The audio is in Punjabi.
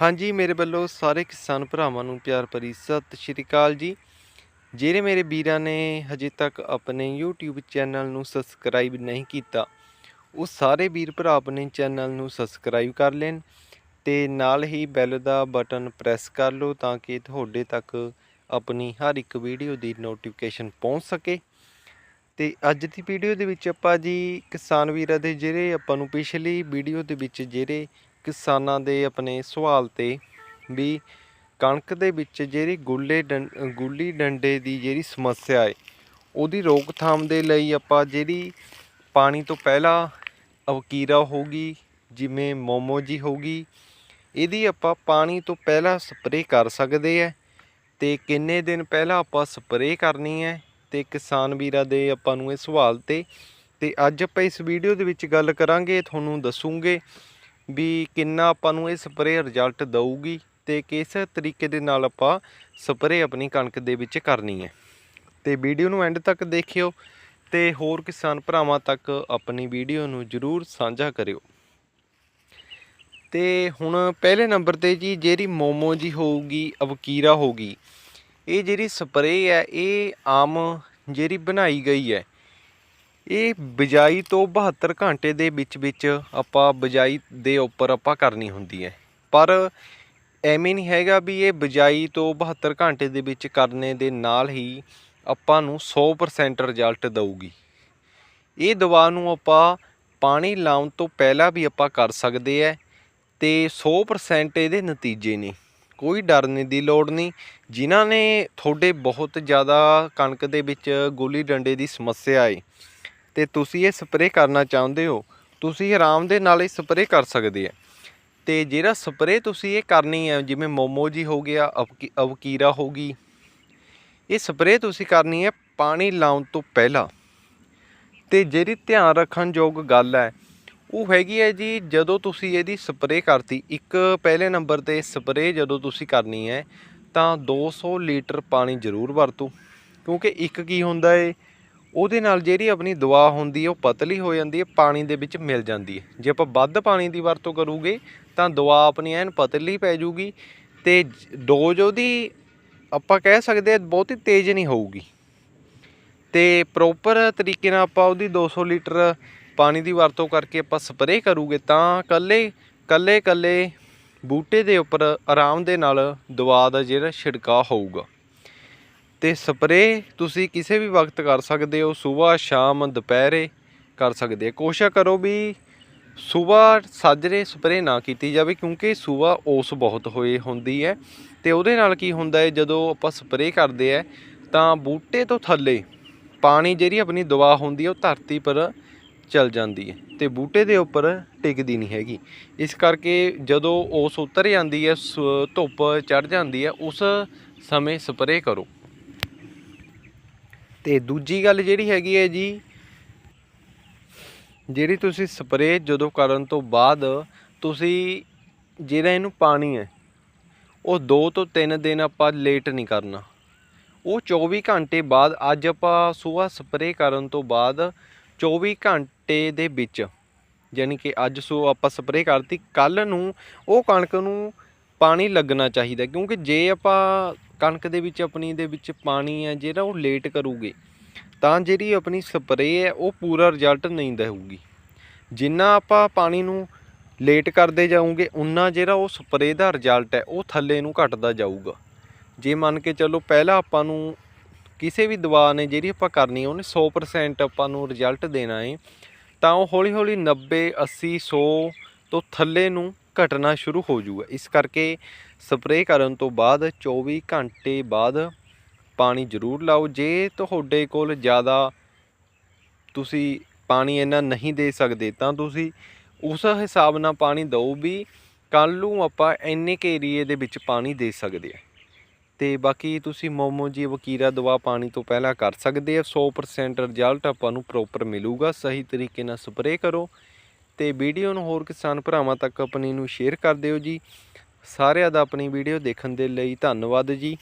ਹਾਂਜੀ, ਮੇਰੇ ਵੱਲੋਂ ਸਾਰੇ ਕਿਸਾਨ ਭਰਾਵਾਂ ਨੂੰ ਪਿਆਰ ਭਰੀ ਸਤਿ ਸ਼੍ਰੀ ਅਕਾਲ ਜੀ। ਜਿਹੜੇ ਮੇਰੇ ਵੀਰਾਂ ਨੇ ਹਜੇ ਤੱਕ ਆਪਣੇ YouTube ਚੈਨਲ ਨੂੰ ਸਬਸਕ੍ਰਾਈਬ ਨਹੀਂ ਕੀਤਾ, ਉਹ ਸਾਰੇ ਵੀਰ ਭਰਾ ਆਪਣੇ ਚੈਨਲ ਨੂੰ ਸਬਸਕ੍ਰਾਈਬ ਕਰ ਲੈਣ ਤੇ ਨਾਲ ਹੀ ਬੈਲ ਦਾ ਬਟਨ ਪ੍ਰੈਸ ਕਰ ਲਓ ਤਾਂ ਕਿ ਤੁਹਾਡੇ ਤੱਕ ਆਪਣੀ ਹਰ ਇੱਕ ਵੀਡੀਓ ਦੀ ਨੋਟੀਫਿਕੇਸ਼ਨ ਪਹੁੰਚ ਸਕੇ। ਤੇ ਅੱਜ ਦੀ ਵੀਡੀਓ ਦੇ ਵਿੱਚ ਆਪਾਂ ਜੀ ਕਿਸਾਨ ਵੀਰਾਂ ਦੇ ਜਿਹੜੇ ਆਪਾਂ ਨੂੰ ਪਿਛਲੀ ਵੀਡੀਓ ਦੇ ਵਿੱਚ ਜਿਹੜੇ ਕਿਸਾਨਾਂ ਦੇ ਆਪਣੇ ਸਵਾਲ ਤੇ ਵੀ ਕਣਕ ਦੇ ਵਿੱਚ ਜਿਹੜੀ ਗੁੱਲੇ ਡੰ- ਗੁੱਲੀ ਡੰਡੇ ਦੀ ਜਿਹੜੀ ਸਮੱਸਿਆ ਹੈ ਉਹਦੀ ਰੋਕਥਾਮ ਦੇ ਲਈ ਆਪਾਂ ਜਿਹੜੀ ਪਾਣੀ ਤੋਂ ਪਹਿਲਾਂ ਅਵਕੀਰਾ ਹੋਗੀ ਜਿਵੇਂ ਮੋਮੋ ਜੀ ਹੋਗੀ ਇਹਦੀ ਆਪਾਂ ਪਾਣੀ ਤੋਂ ਪਹਿਲਾਂ ਸਪਰੇਅ ਕਰ ਸਕਦੇ ਆ ਤੇ ਕਿੰਨੇ ਦਿਨ ਪਹਿਲਾਂ ਆਪਾਂ ਸਪਰੇਅ ਕਰਨੀ ਹੈ ਤੇ ਕਿਸਾਨ ਵੀਰਾਂ ਦੇ ਆਪਾਂ ਨੂੰ ਇਹ ਸਵਾਲ ਤੇ ਤੇ ਅੱਜ ਆਪਾਂ ਇਸ ਵੀਡੀਓ ਦੇ ਵਿੱਚ ਗੱਲ ਕਰਾਂਗੇ, ਤੁਹਾਨੂੰ ਦੱਸੂਗੇ ਵੀ ਕਿੰਨਾ ਆਪਾਂ ਨੂੰ ਇਹ ਸਪਰੇਅ ਰਿਜ਼ਲਟ ਦਊਗੀ ਤੇ ਕਿਸ ਤਰੀਕੇ ਦੇ ਨਾਲ ਆਪਾਂ ਸਪਰੇਅ ਆਪਣੀ ਕਣਕ ਦੇ ਵਿੱਚ ਕਰਨੀ ਹੈ। ਤੇ ਵੀਡੀਓ ਨੂੰ ਐਂਡ ਤੱਕ ਦੇਖਿਓ ਤੇ ਹੋਰ ਕਿਸਾਨ ਭਰਾਵਾਂ ਤੱਕ ਆਪਣੀ ਵੀਡੀਓ ਨੂੰ ਜਰੂਰ ਸਾਂਝਾ ਕਰਿਓ। ਤੇ ਹੁਣ ਪਹਿਲੇ ਨੰਬਰ ਤੇ ਜੀ ਜਿਹੜੀ ਮੋਮੋ ਜੀ ਹੋਊਗੀ, ਅਵਕੀਰਾ ਹੋਊਗੀ, ਇਹ ਜਿਹੜੀ ਸਪਰੇਅ ਹੈ, ਇਹ ਆਮ ਜਿਹੜੀ ਬਣਾਈ ਗਈ ਹੈ ਇਹ ਬਿਜਾਈ ਤੋਂ 72 ਘੰਟੇ ਦੇ ਵਿੱਚ ਵਿੱਚ ਆਪਾਂ ਬਿਜਾਈ ਦੇ ਉੱਪਰ ਆਪਾਂ ਕਰਨੀ ਹੁੰਦੀ ਹੈ। ਪਰ ਐਵੇਂ ਨਹੀਂ ਹੈਗਾ ਵੀ ਇਹ ਬਿਜਾਈ ਤੋਂ 72 ਘੰਟੇ ਦੇ ਵਿੱਚ ਕਰਨੇ ਦੇ ਨਾਲ ਹੀ ਆਪਾਂ ਨੂੰ 100% ਰਿਜ਼ਲਟ ਦਊਗੀ। ਇਹ ਦਵਾ ਨੂੰ ਆਪਾਂ ਪਾਣੀ ਲਾਉਣ ਤੋਂ ਪਹਿਲਾਂ ਵੀ ਆਪਾਂ ਕਰ ਸਕਦੇ ਆ ਤੇ 100% ਇਹਦੇ ਨਤੀਜੇ ਨੇ। ਕੋਈ ਡਰਨੇ ਦੀ ਲੋੜ ਨਹੀਂ। ਜਿਨ੍ਹਾਂ ਨੇ ਤੁਹਾਡੇ ਬਹੁਤ ਜ਼ਿਆਦਾ ਕਣਕ ਦੇ ਵਿੱਚ ਗੋਲੀ ਡੰਡੇ ਦੀ ਸਮੱਸਿਆ ਹੈ ਤੇ ਤੁਸੀਂ ਇਹ ਸਪਰੇਅ ਕਰਨਾ ਚਾਹੁੰਦੇ ਹੋ, ਤੁਸੀਂ ਆਰਾਮ ਦੇ ਨਾਲ ਇਹ ਸਪਰੇਅ ਕਰ ਸਕਦੇ ਆ। ਤੇ ਜਿਹੜਾ ਸਪਰੇਅ ਤੁਸੀਂ ਇਹ ਕਰਨੀ ਹੈ ਜਿਵੇਂ ਮੋਮੋ ਜੀ ਹੋ ਗਿਆ, ਅਵਕੀ- ਅਵਕੀਰਾ ਹੋ ਗਈ, ਇਹ ਸਪਰੇਅ ਤੁਸੀਂ ਕਰਨੀ ਹੈ ਪਾਣੀ ਲਾਉਣ ਤੋਂ ਪਹਿਲਾਂ। ਤੇ ਜਿਹੜੀ ਧਿਆਨ ਰੱਖਣ ਯੋਗ ਗੱਲ ਹੈ ਉਹ ਹੈਗੀ ਹੈ ਜੀ, ਜਦੋਂ ਤੁਸੀਂ ਇਹਦੀ ਸਪਰੇਅ ਕਰਤੀ, ਇੱਕ ਪਹਿਲੇ ਨੰਬਰ ਤੇ ਸਪਰੇਅ ਜਦੋਂ ਤੁਸੀਂ ਕਰਨੀ ਹੈ ਤਾਂ 200 ਲੀਟਰ ਪਾਣੀ ਜ਼ਰੂਰ ਵਰਤੋ, ਕਿਉਂਕਿ ਇੱਕ ਕੀ ਹੁੰਦਾ ਏ ਉਹਦੇ ਨਾਲ ਜਿਹੜੀ ਆਪਣੀ ਦਵਾ ਹੁੰਦੀ ਹੈ, ਉਹ ਪਤਲੀ ਹੋ ਜਾਂਦੀ ਹੈ, ਪਾਣੀ ਦੇ ਵਿੱਚ ਮਿਲ ਜਾਂਦੀ ਹੈ। ਜੇ ਆਪਾਂ ਵੱਧ ਪਾਣੀ ਦੀ ਵਰਤੋਂ ਕਰੂਗੇ, ਤਾਂ ਦਵਾ ਆਪਣੀ ਐਨ ਪਤਲੀ ਪੈ ਜੂਗੀ ਤੇ ਡੋਜ਼ ਉਹਦੀ ਆਪਾਂ ਕਹਿ ਸਕਦੇ ਹਾਂ ਬਹੁਤੀ ਤੇਜ਼ ਨਹੀਂ ਹੋਊਗੀ। ਤੇ ਪ੍ਰੋਪਰ ਤਰੀਕੇ ਨਾਲ ਆਪਾਂ ਉਹਦੀ 200 ਲੀਟਰ ਪਾਣੀ ਦੀ ਵਰਤੋਂ ਕਰਕੇ ਆਪਾਂ ਸਪਰੇਅ ਕਰੂਗੇ, ਤਾਂ ਕੱਲੇ ਕੱਲੇ ਕੱਲੇ ਬੂਟੇ ਦੇ ਉੱਪਰ ਆਰਾਮ ਦੇ ਨਾਲ ਦਵਾ ਦਾ ਜਿਹੜਾ ਛਿੜਕਾਅ ਹੋਊਗਾ। ਤੇ ਸਪਰੇਅ ਤੁਸੀਂ ਕਿਸੇ ਵੀ ਵਕਤ ਕਰ ਸਕਦੇ ਹੋ, ਸਵੇਰ, ਸ਼ਾਮ, ਦੁਪਹਿਰੇ ਕਰ ਸਕਦੇ ਹੋ। ਕੋਸ਼ਿਸ਼ ਕਰੋ ਵੀ ਸਵੇਰ ਸਾਜਰੇ ਸਪਰੇਅ ਨਾ ਕੀਤੀ ਜਾਵੇ, ਕਿਉਂਕਿ ਸਵੇਰ ਓਸ ਬਹੁਤ ਹੋਏ ਹੁੰਦੀ ਹੈ। ਤੇ ਉਹਦੇ ਨਾਲ ਕੀ ਹੁੰਦਾ ਹੈ, ਜਦੋਂ ਆਪਾਂ ਸਪਰੇਅ ਕਰਦੇ ਆ ਤਾਂ ਬੂਟੇ ਤੋਂ ਥੱਲੇ ਪਾਣੀ ਜਿਹੜੀ ਆਪਣੀ ਦਵਾ ਹੁੰਦੀ ਹੈ, ਉਹ ਧਰਤੀ ਪਰ ਚਲ ਜਾਂਦੀ ਹੈ ਤੇ ਬੂਟੇ ਦੇ ਉੱਪਰ ਟਿਕਦੀ ਨਹੀਂ ਹੈਗੀ। ਇਸ ਕਰਕੇ ਜਦੋਂ ਓਸ ਉਤਰ ਜਾਂਦੀ ਹੈ, ਸ- ਧੁੱਪ ਚੜ ਜਾਂਦੀ ਹੈ, ਉਸ ਸਮੇਂ ਸਪਰੇਅ ਕਰੋ। ਤੇ ਦੂਜੀ ਗੱਲ ਜਿਹੜੀ ਹੈਗੀ ਹੈ ਜੀ, ਜਿਹੜੀ ਤੁਸੀਂ ਸਪਰੇਅ ਜਦੋਂ ਕਰਨ ਤੋਂ ਬਾਅਦ ਤੁਸੀਂ ਜਿਹੜਾ ਇਹਨੂੰ ਪਾਣੀ ਹੈ, ਉਹ 2 ਤੋਂ 3 ਦਿਨ ਆਪਾਂ ਲੇਟ ਨਹੀਂ ਕਰਨਾ। ਉਹ 24 ਘੰਟੇ ਬਾਅਦ ਅੱਜ ਆਪਾਂ ਸਵੇਰ ਸਪਰੇਅ ਕਰਨ ਤੋਂ ਬਾਅਦ 24 ਘੰਟੇ ਦੇ ਵਿੱਚ ਯਾਨੀ ਕਿ ਅੱਜ ਸੋ ਆਪਾਂ ਸਪਰੇਅ ਕਰਤੀ ਕੱਲ ਨੂੰ ਉਹ ਕਣਕ ਨੂੰ ਪਾਣੀ ਲੱਗਣਾ ਚਾਹੀਦਾ, ਕਿਉਂਕਿ ਜੇ ਆਪਾਂ ਕਣਕ ਦੇ ਵਿੱਚ ਆਪਣੀ ਦੇ ਵਿੱਚ ਪਾਣੀ ਹੈ, ਜਿਹੜਾ ਉਹ ਲੇਟ ਕਰੂਗੇ, ਤਾਂ ਜਿਹੜੀ ਆਪਣੀ ਸਪਰੇਅ ਹੈ, ਉਹ ਪੂਰਾ ਰਿਜ਼ਲਟ ਨਹੀਂ ਦੇਊਗੀ। ਜਿੰਨਾ ਆਪਾਂ ਪਾਣੀ ਨੂੰ ਲੇਟ ਕਰਦੇ ਜਾਊਂਗੇ ਉਨਾ ਜਿਹੜਾ ਉਹ ਸਪਰੇਅ ਦਾ ਰਿਜ਼ਲਟ ਹੈ, ਉਹ ਥੱਲੇ ਨੂੰ ਘਟਦਾ ਜਾਊਗਾ। ਜੇ ਮੰਨ ਕੇ ਚੱਲੋ ਪਹਿਲਾਂ ਆਪਾਂ ਨੂੰ ਕਿਸੇ ਵੀ ਦਵਾ ਨੇ ਜਿਹੜੀ ਆਪਾਂ ਕਰਨੀ ਹੈ, ਉਹਨੇ 100% ਆਪਾਂ ਨੂੰ ਰਿਜ਼ਲਟ ਦੇਣਾ ਹੈ, ਤਾਂ ਉਹ ਹੌਲੀ ਹੌਲੀ 90 80 100 ਤੋਂ ਥੱਲੇ ਨੂੰ ਘਟਣਾ ਸ਼ੁਰੂ ਹੋ ਜੂਗਾ। ਇਸ ਕਰਕੇ ਸਪਰੇਅ ਕਰਨ ਤੋਂ ਬਾਅਦ 24 ਘੰਟੇ ਬਾਅਦ ਪਾਣੀ ਜ਼ਰੂਰ ਲਾਓ। ਜੇ ਤੁਹਾਡੇ ਕੋਲ ਜ਼ਿਆਦਾ ਤੁਸੀਂ ਪਾਣੀ ਇੰਨਾ ਨਹੀਂ ਦੇ ਸਕਦੇ, ਤਾਂ ਤੁਸੀਂ ਉਸ ਹਿਸਾਬ ਨਾਲ ਪਾਣੀ ਦਿਓ ਵੀ ਕੱਲ ਨੂੰ ਆਪਾਂ ਇੰਨੇ ਕੁ ਏਰੀਏ ਦੇ ਵਿੱਚ ਪਾਣੀ ਦੇ ਸਕਦੇ ਆ ਤੇ ਬਾਕੀ ਤੁਸੀਂ ਮੋਮੋ ਜੀ, ਵਕੀਰਾ ਦਵਾ ਪਾਣੀ ਤੋਂ ਪਹਿਲਾਂ ਕਰ ਸਕਦੇ ਆ। 100% ਰਿਜ਼ਲਟ ਆਪਾਂ ਨੂੰ ਪ੍ਰੋਪਰ ਮਿਲੂਗਾ। ਸਹੀ ਤਰੀਕੇ ਨਾਲ ਸਪਰੇਅ ਕਰੋ। ਤੇ ਵੀਡੀਓ ਨੂੰ ਹੋਰ ਕਿਸਾਨ ਭਰਾਵਾਂ ਤੱਕ ਆਪਣੀ ਨੂੰ ਸ਼ੇਅਰ ਕਰ ਦਿਓ ਜੀ। ਸਾਰਿਆਂ ਦਾ ਆਪਣੀ ਵੀਡੀਓ ਦੇਖਣ ਦੇ ਲਈ ਧੰਨਵਾਦ ਜੀ।